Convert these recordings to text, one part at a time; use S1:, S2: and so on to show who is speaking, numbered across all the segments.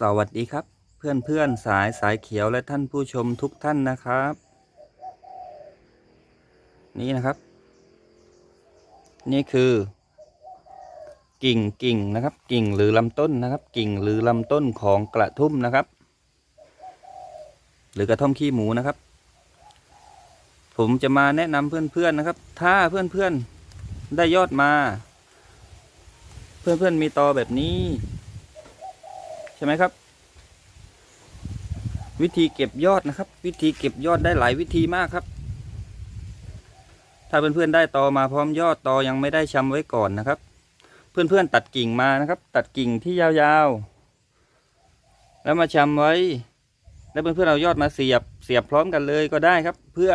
S1: สวัสดีครับ เพื่อนเพื่อนสายสายเขียวและท่านผู้ชมทุกท่านนะครับ นี่นะครับ นี่คือ กิ่งกิ่งนะครับ กิ่งหรือลำต้นนะครับ กิ่งหรือลำต้นของกระทุ่มนะครับ หรือกระท่อมขี้หมูนะครับ ผมจะมาแนะนำเพื่อนๆนะครับ ถ้าเพื่อนๆได้ยอดมา เพื่อนๆมีตอแบบนี้ ช่ไหมครับ วิธีเก็บยอดนะครับ วิธีเก็บยอดได้หลายวิธีมากครับ ถ้าเพื่อนๆได้ตอมาพร้อมยอดตอยังไม่ได้ชำไว้ก่อนนะครับ เพื่อนๆตัดกิ่งมานะครับ ตัดกิ่งที่ยาวๆ แล้วมาชำไว้ แล้วเพื่อนๆเอายอดมาเสียบเสียบพร้อมกันเลยก็ได้ครับ เพื่อ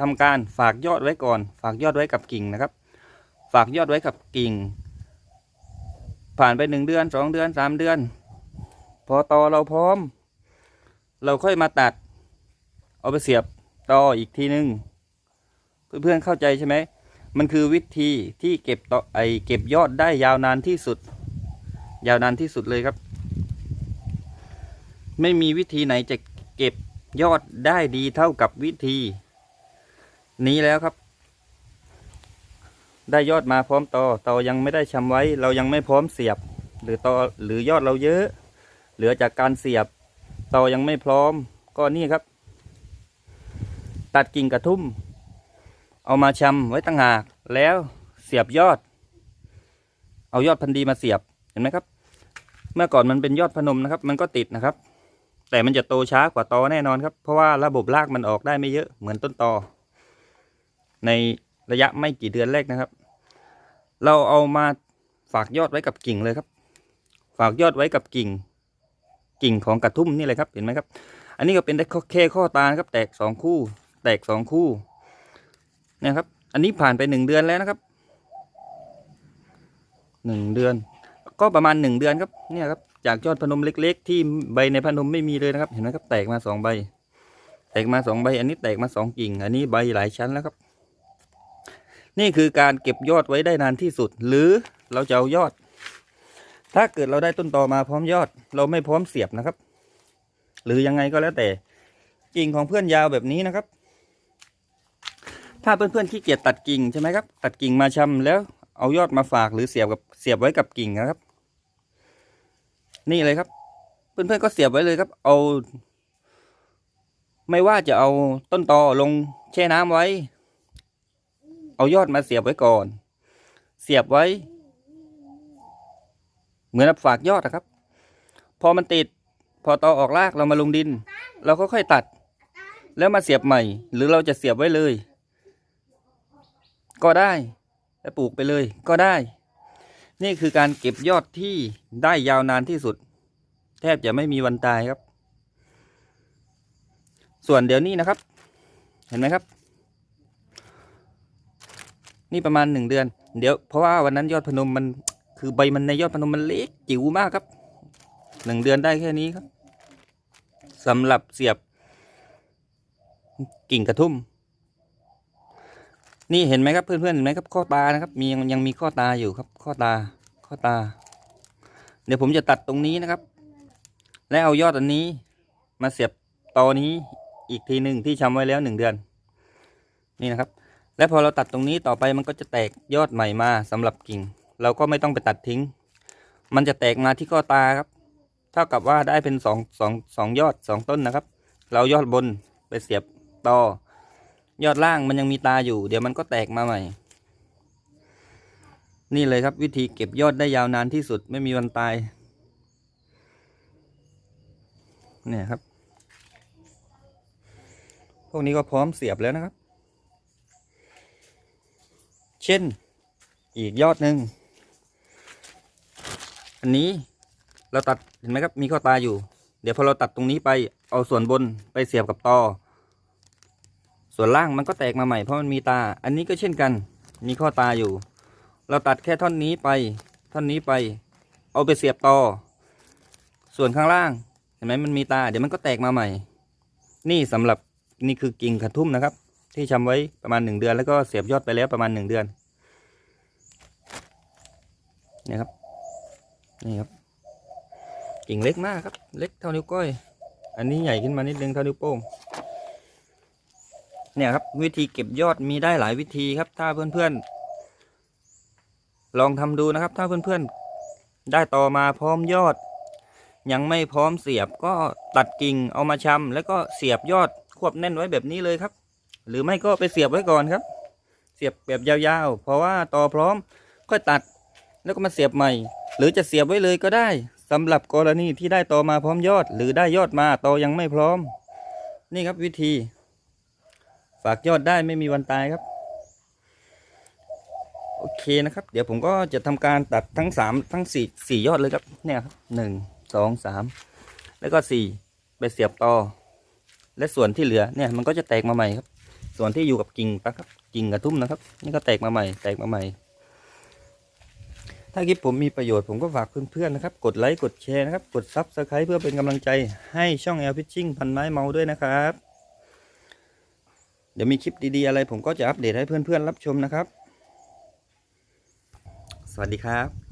S1: ทำการฝากยอดไว้ก่อน ฝากยอดไว้กับกิ่งนะครับ ฝากยอดไว้กับกิ่ง ผ่านไปหนึ่งเดือนสองเดือนสามเดือน พอตอเราพร้อม เราค่อยมาตัด เอาไปเสียบตออีกทีนึง เพื่อนๆเข้าใจใช่ไหม มันคือวิธีที่เก็บตอไอเก็บยอดได้ยาวนานที่สุด ยาวนานที่สุดเลยครับ ไม่มีวิธีไหนจะเก็บยอดได้ดีเท่ากับวิธี นี้แล้วครับ ได้ยอดมาพร้อมตอตอยังไม่ได้ชำไว้ เรายังไม่พร้อมเสียบ หรือตอหรือยอดเราเยอะ เหลือจากการเสียบตอยังไม่พร้อมก็นี่ครับ ตัดกิ่งกระทุ่ม เอามาชำไว้ตั้งหาก แล้วเสียบยอด เอายอดพันธุ์ดีมาเสียบเห็นไหมครับ เมื่อก่อนมันเป็นยอดพนมนะครับ มันก็ติดนะครับ แต่มันจะโตช้ากว่าตอแน่นอนครับ เพราะว่าระบบรากมันออกได้ไม่เยอะเหมือนต้นตอ ในระยะไม่กี่เดือนแรกนะครับ เราเอามาฝากยอดไว้กับกิ่งเลยครับ ฝากยอดไว้กับกิ่ง กิ่งของกระทุ่มนี่เลยครับเห็นไหมครับ อันนี้ก็เป็นได้แค่ข้อตานครับ แตกสองคู่ แตกสองคู่นะครับ อันนี้ผ่านไปหนึ่งเดือนแล้วนะครับหนึ่งเดือน ก็ประมาณหนึ่งเดือนครับเนี่ยครับจากยอดพนมเล็ก ๆ ที่ใบในพนมไม่มีเลยนะครับ เห็นไหมครับ แตกมาสองใบ แตกมาสองใบ อันนี้แตกมาสองกิ่ง อันนี้ใบหลายชั้นแล้วครับ นี่คือการเก็บยอดไว้ได้นานที่สุด หรือเราจะเอายอด ถ้าเกิดเราได้ต้นตอมาพร้อมยอด เราไม่พร้อมเสียบนะครับ หรือยังไงก็แล้วแต่กิ่งของเพื่อนยาวแบบนี้นะครับ ถ้าเพื่อนๆขี้เกียจตัดกิ่งใช่ไหมครับ ตัดกิ่งมาชำแล้วเอายอดมาฝากหรือเสียบกับเสียบไว้กับกิ่งนะครับ นี่เลยครับ เพื่อนๆก็เสียบไว้เลยครับ เอา ไม่ว่าจะเอาต้นตอลงแช่น้ำไว้ เอายอดมาเสียบไว้ก่อน เสียบไว้ เหมือนฝากยอดนะครับ พอมันติดพอตอออกรากเรามาลงดิน เราก็ค่อยตัด แล้วมาเสียบใหม่ หรือเราจะเสียบไว้เลย ก็ได้แล้วปลูกไปเลยก็ได้ นี่คือการเก็บยอดที่ได้ยาวนานที่สุด แทบจะไม่มีวันตายครับ ส่วนเดี๋ยวนี้นะครับ เห็นไหมครับ นี่ประมาณหนึ่งเดือน เดี๋ยวเพราะว่าวันนั้นยอดพนมมัน คือใบมันในยอดพนมมันเล็กจิ๋วมากครับหนึ่งเดือนได้แค่นี้ครับสำหรับเสียบกิ่งกระทุ่ม นี่เห็นไหมครับเพื่อนๆเห็นไหมครับข้อตานะครับ มียังยังมีข้อตาอยู่ครับ ข้อตาข้อตา เดี๋ยวผมจะตัดตรงนี้นะครับ และเอายอดอันนี้ มาเสียบตอนี้อีกทีหนึ่งที่ชำไว้แล้วหนึ่งเดือน นี่นะครับ และพอเราตัดตรงนี้ต่อไปมันก็จะแตกยอดใหม่มาสำหรับกิ่ง เราก็ไม่ต้องไปตัดทิ้ง มันจะแตกมาที่ข้อตาครับ เท่ากับว่าได้เป็นสองสองสองยอดสองต้นนะครับ เรายอดบนไปเสียบต่อยอดล่างมันยังมีตาอยู่ เดี๋ยวมันก็แตกมาใหม่ นี่เลยครับวิธีเก็บยอดได้ยาวนานที่สุดไม่มีวันตาย เนี่ยครับ พวกนี้ก็พร้อมเสียบแล้วนะครับ เช่น อีกยอดหนึ่ง อันนี้เราตัดเห็นไหมครับ มีข้อตาอยู่ เดี๋ยวพอเราตัดตรงนี้ไปเอาส่วนบนไปเสียบกับตอส่วนล่างมันก็แตกมาใหม่เพราะมันมีตา อันนี้ก็เช่นกัน มีข้อตาอยู่ เราตัดแค่ท่อนนี้ไป ท่อนนี้ไป เอาไปเสียบตอส่วนข้างล่างเห็นไหมมันมีตา เดี๋ยวมันก็แตกมาใหม่ นี่สำหรับนี่คือกิ่งกระทุ่มนะครับ ที่ชำไว้ประมาณหนึ่งเดือน แล้วก็เสียบยอดไปแล้วประมาณหนึ่งเดือนนี่ครับ นี่ครับกิ่งเล็กมากครับ เล็กเท่านิ้วก้อย อันนี้ใหญ่ขึ้นมานิดนึงเท่านิ้วโป้งเนี่ยครับ วิธีเก็บยอดมีได้หลายวิธีครับ ถ้าเพื่อนๆ ลองทำดูนะครับ ถ้าเพื่อนๆ ได้ต่อมาพร้อมยอด ยังไม่พร้อมเสียบก็ตัดกิ่งเอามาชำแล้วก็เสียบยอดควบแน่นไว้แบบนี้เลยครับ หรือไม่ก็ไปเสียบไว้ก่อนครับ เสียบแบบยาวๆ เพราะว่าต่อพร้อมค่อยตัดแล้วก็มาเสียบใหม่ หรือจะเสียบไว้เลยก็ได้สำหรับกรณีที่ได้ต่อมาพร้อมยอด หรือได้ยอดมาตอยังไม่พร้อม นี่ครับวิธี ฝากยอดได้ไม่มีวันตายครับ โอเคนะครับ เดี๋ยวผมก็จะทำการตัดทั้งสามทั้งสี่สี่ยอดเลยครับ เนี่ยครับหนึ่งสองสามแล้วก็สี่ไปเสียบต่อและส่วนที่เหลือเนี่ยมันก็จะแตกมาใหม่ครับ ส่วนที่อยู่กับกิ่งนะครับกิ่งกระทุ่มนะครับ นี่ก็แตกมาใหม่ แตกมาใหม่ ถ้าคลิปผมมีประโยชน์ผมก็ฝากเพื่อนๆนะครับ กดไลค์ กดแชร์นะครับ กดซับสไครต์เพื่อเป็นกำลังใจให้ช่องแอลพิชชิ่งพันไม้เมาด้วยนะครับ เดี๋ยวมีคลิปดีๆอะไรผมก็จะอัปเดตให้เพื่อนๆรับชมนะครับ สวัสดีครับ